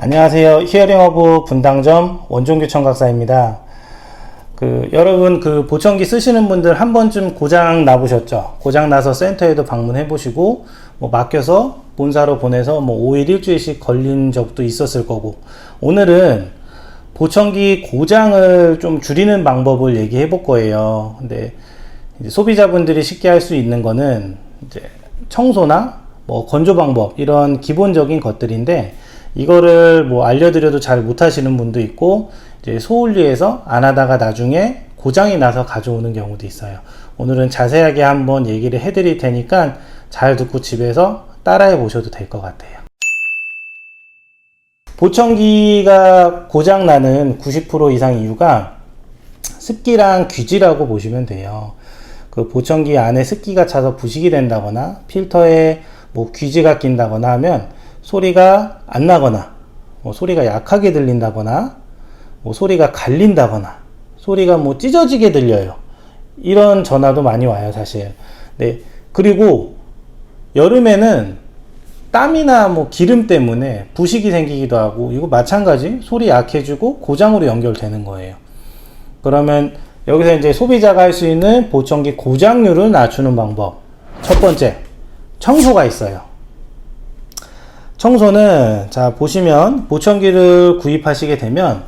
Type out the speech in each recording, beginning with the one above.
안녕하세요. 히어링 허브 분당점 원종규 청 각사입니다. 그 여러분 그 보청기 쓰시는 분들 한 번쯤 고장 나보셨죠? 고장 나서 센터에도 방문해 보시고 뭐 맡겨서 본사로 보내서 뭐 5일 일주일씩 걸린 적도 있었을 거고 오늘은 보청기 고장을 좀 줄이는 방법을 얘기해 볼 거예요. 근데 소비자분들이 쉽게 할 수 있는 거는 이제 청소나 뭐 건조 방법 이런 기본적인 것들인데 이거를 뭐 알려드려도 잘 못하시는 분도 있고 이제 소홀리해서 안 하다가 나중에 고장이 나서 가져오는 경우도 있어요. 오늘은 자세하게 한번 얘기를 해드릴 테니까 잘 듣고 집에서 따라해 보셔도 될 것 같아요. 보청기가 고장 나는 90% 이상 이유가 습기랑 귀지라고 보시면 돼요. 그 보청기 안에 습기가 차서 부식이 된다거나 필터에 뭐 귀지가 낀다거나 하면 소리가 안 나거나 뭐 소리가 약하게 들린다거나 뭐 소리가 갈린다거나 소리가 뭐 찢어지게 들려요. 이런 전화도 많이 와요, 사실. 네. 그리고 여름에는 땀이나 뭐 기름 때문에 부식이 생기기도 하고 이거 마찬가지 소리 약해지고 고장으로 연결되는 거예요. 그러면 여기서 이제 소비자가 할 수 있는 보청기 고장률을 낮추는 방법. 첫 번째, 청소가 있어요. 청소는 자 보시면 보청기를 구입하시게 되면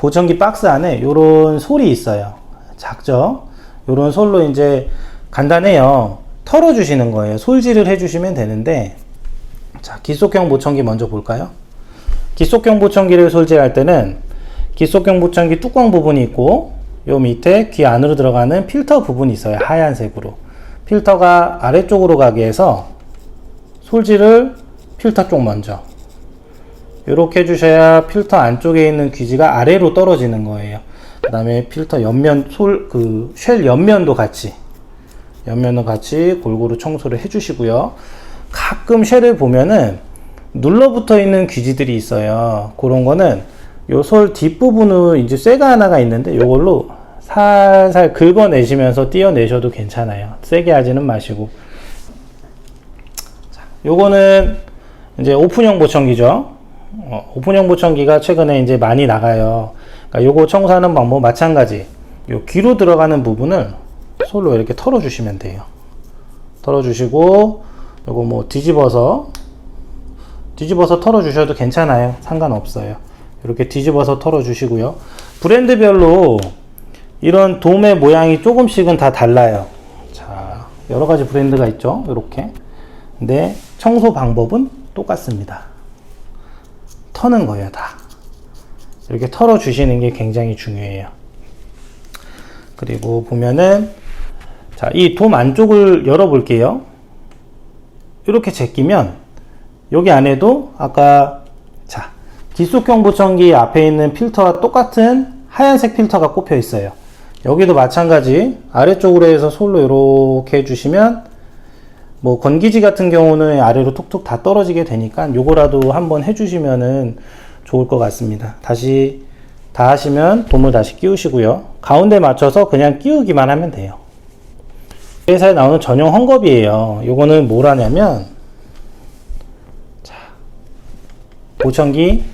보청기 박스 안에 요런 솔이 있어요. 작죠? 요런 솔로 이제 간단해요. 털어 주시는 거예요. 솔질을 해 주시면 되는데 자, 기속형 보청기 먼저 볼까요? 기속형 보청기를 솔질할 때는 기속형 보청기 뚜껑 부분이 있고 요 밑에 귀 안으로 들어가는 필터 부분이 있어요. 하얀색으로. 필터가 아래쪽으로 가게 해서 솔질을 필터 쪽 먼저 이렇게 해주셔야 필터 안쪽에 있는 귀지가 아래로 떨어지는 거예요. 그 다음에 필터 옆면 솔 그 쉘 옆면도 같이 옆면도 같이 골고루 청소를 해주시고요. 가끔 쉘을 보면은 눌러붙어 있는 귀지들이 있어요. 그런 거는 요 솔 뒷부분으로 이제 쇠가 하나가 있는데 요걸로 살살 긁어내시면서 띄어내셔도 괜찮아요. 세게 하지는 마시고. 자, 요거는 이제 오픈형 보청기죠. 어, 오픈형 보청기가 최근에 이제 많이 나가요. 그러니까 요거 청소하는 방법 마찬가지. 요 귀로 들어가는 부분을 솔로 이렇게 털어주시면 돼요. 털어주시고 요거 뭐 뒤집어서 뒤집어서 털어주셔도 괜찮아요. 상관없어요. 이렇게 뒤집어서 털어주시고요. 브랜드별로 이런 돔의 모양이 조금씩은 다 달라요. 자, 여러 가지 브랜드가 있죠. 이렇게. 근데 청소 방법은 똑같습니다. 터는 거예요, 다. 이렇게 털어 주시는 게 굉장히 중요해요. 그리고 보면은 자, 이 돔 안쪽을 열어 볼게요. 이렇게 제끼면 여기 안에도 아까 자, 뒷속형 보청기 앞에 있는 필터와 똑같은 하얀색 필터가 꼽혀 있어요. 여기도 마찬가지 아래쪽으로 해서 솔로 이렇게 해주시면 뭐 건기지 같은 경우는 아래로 툭툭 다 떨어지게 되니까 요거라도 한번 해주시면은 좋을 것 같습니다. 다시 다 하시면 돔을 다시 끼우시고요. 가운데 맞춰서 그냥 끼우기만 하면 돼요. 회사에 나오는 전용 헝겊이에요. 요거는 뭘 하냐면 자, 보청기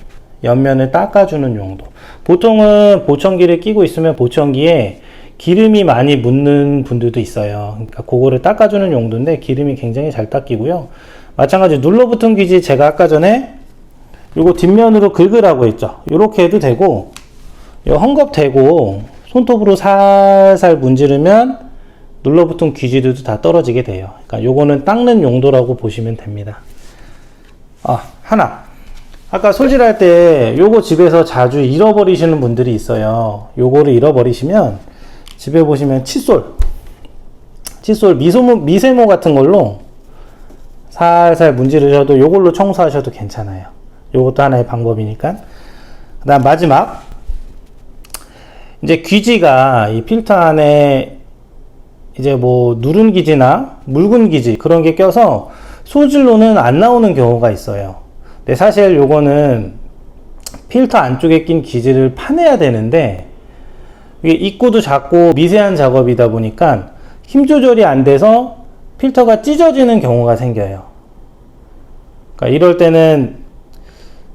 옆면을 닦아주는 용도. 보통은 보청기를 끼고 있으면 보청기에 기름이 많이 묻는 분들도 있어요. 그러니까 그거를 닦아주는 용도인데 기름이 굉장히 잘 닦이고요. 마찬가지 눌러붙은 귀지 제가 아까 전에 요거 뒷면으로 긁으라고 했죠. 이렇게 해도 되고 요 헝겊 대고 손톱으로 살살 문지르면 눌러붙은 귀지들도 다 떨어지게 돼요. 그러니까 요거는 닦는 용도라고 보시면 됩니다. 아 하나 아까 솔질할 때 요거 집에서 자주 잃어버리시는 분들이 있어요. 요거를 잃어버리시면 집에 보시면 칫솔, 칫솔 미소모, 미세모 같은 걸로 살살 문지르셔도 요걸로 청소하셔도 괜찮아요. 요것도 하나의 방법이니까. 그 다음 마지막. 이제 귀지가 이 필터 안에 이제 뭐 누른 기지나 묽은 기지 그런 게 껴서 소질로는 안 나오는 경우가 있어요. 근데 사실 요거는 필터 안쪽에 낀 기지를 파내야 되는데 이게 입구도 작고 미세한 작업이다 보니까 힘 조절이 안 돼서 필터가 찢어지는 경우가 생겨요. 그러니까 이럴 때는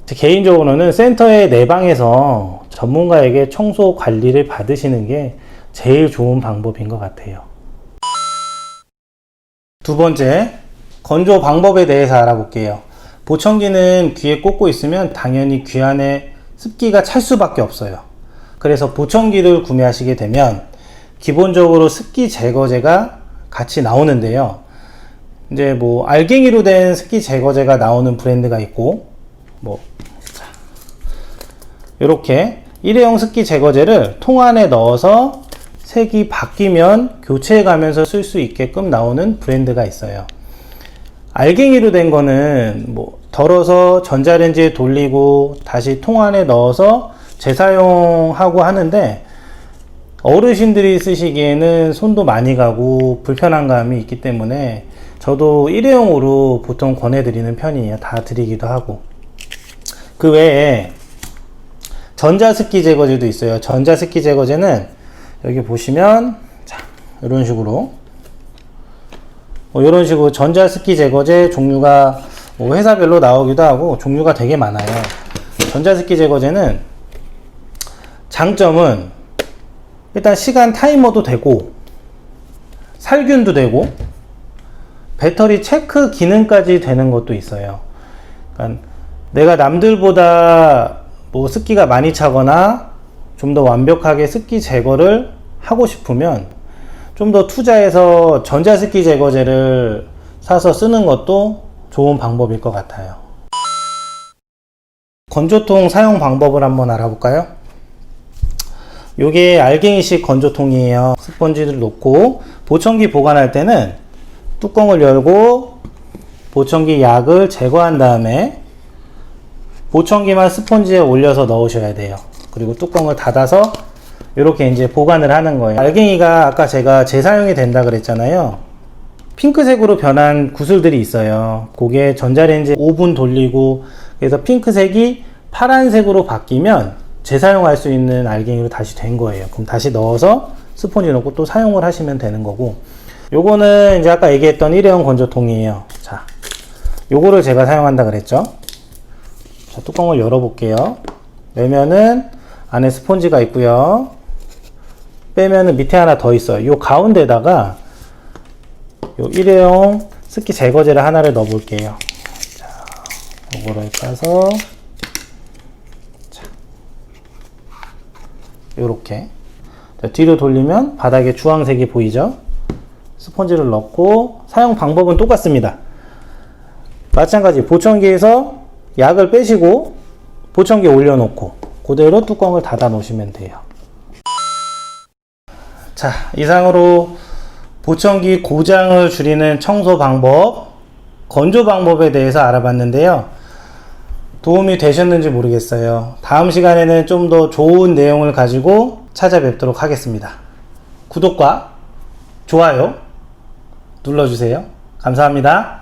개인적으로는 센터의 내방에서 전문가에게 청소 관리를 받으시는 게 제일 좋은 방법인 것 같아요. 두 번째, 건조 방법에 대해서 알아볼게요. 보청기는 귀에 꽂고 있으면 당연히 귀 안에 습기가 찰 수밖에 없어요. 그래서 보청기를 구매하시게 되면 기본적으로 습기 제거제가 같이 나오는데요. 이제 뭐 알갱이로 된 습기 제거제가 나오는 브랜드가 있고 뭐 이렇게 일회용 습기 제거제를 통 안에 넣어서 색이 바뀌면 교체해 가면서 쓸 수 있게끔 나오는 브랜드가 있어요. 알갱이로 된 거는 뭐 덜어서 전자레인지에 돌리고 다시 통 안에 넣어서 재사용하고 하는데 어르신들이 쓰시기에는 손도 많이 가고 불편한 감이 있기 때문에 저도 일회용으로 보통 권해드리는 편이에요. 다 드리기도 하고. 그 외에 전자습기 제거제도 있어요. 전자습기 제거제는 여기 보시면 자, 이런 식으로 뭐 이런 식으로 전자습기 제거제 종류가 뭐 회사별로 나오기도 하고 종류가 되게 많아요. 전자습기 제거제는 장점은 일단 시간 타이머도 되고 살균도 되고 배터리 체크 기능까지 되는 것도 있어요. 그러니까 내가 남들보다 뭐 습기가 많이 차거나 좀 더 완벽하게 습기 제거를 하고 싶으면 좀 더 투자해서 전자습기 제거제를 사서 쓰는 것도 좋은 방법일 것 같아요. 건조통 사용 방법을 한번 알아볼까요? 요게 알갱이식 건조통이에요. 스펀지를 놓고 보청기 보관할 때는 뚜껑을 열고 보청기 약을 제거한 다음에 보청기만 스펀지에 올려서 넣으셔야 돼요. 그리고 뚜껑을 닫아서 이렇게 이제 보관을 하는 거예요. 알갱이가 아까 제가 재사용이 된다 그랬잖아요. 핑크색으로 변한 구슬들이 있어요. 그게 전자레인지 5분 돌리고 그래서 핑크색이 파란색으로 바뀌면 재사용할 수 있는 알갱이로 다시 된 거예요. 그럼 다시 넣어서 스펀지 넣고 또 사용을 하시면 되는 거고 요거는 이제 아까 얘기했던 일회용 건조통이에요. 자, 요거를 제가 사용한다 그랬죠. 자, 뚜껑을 열어볼게요. 열면은 안에 스펀지가 있고요. 빼면은 밑에 하나 더 있어요. 요 가운데다가 요 일회용 습기 제거제를 하나를 넣어 볼게요. 자, 요거를 까서 요렇게 자, 뒤로 돌리면 바닥에 주황색이 보이죠? 스펀지를 넣고 사용 방법은 똑같습니다. 마찬가지 보청기에서 약을 빼시고 보청기에 올려놓고 그대로 뚜껑을 닫아 놓으시면 돼요. 자, 이상으로 보청기 고장을 줄이는 청소 방법, 건조 방법에 대해서 알아봤는데요. 도움이 되셨는지 모르겠어요. 다음 시간에는 좀 더 좋은 내용을 가지고 찾아뵙도록 하겠습니다. 구독과 좋아요 눌러주세요. 감사합니다.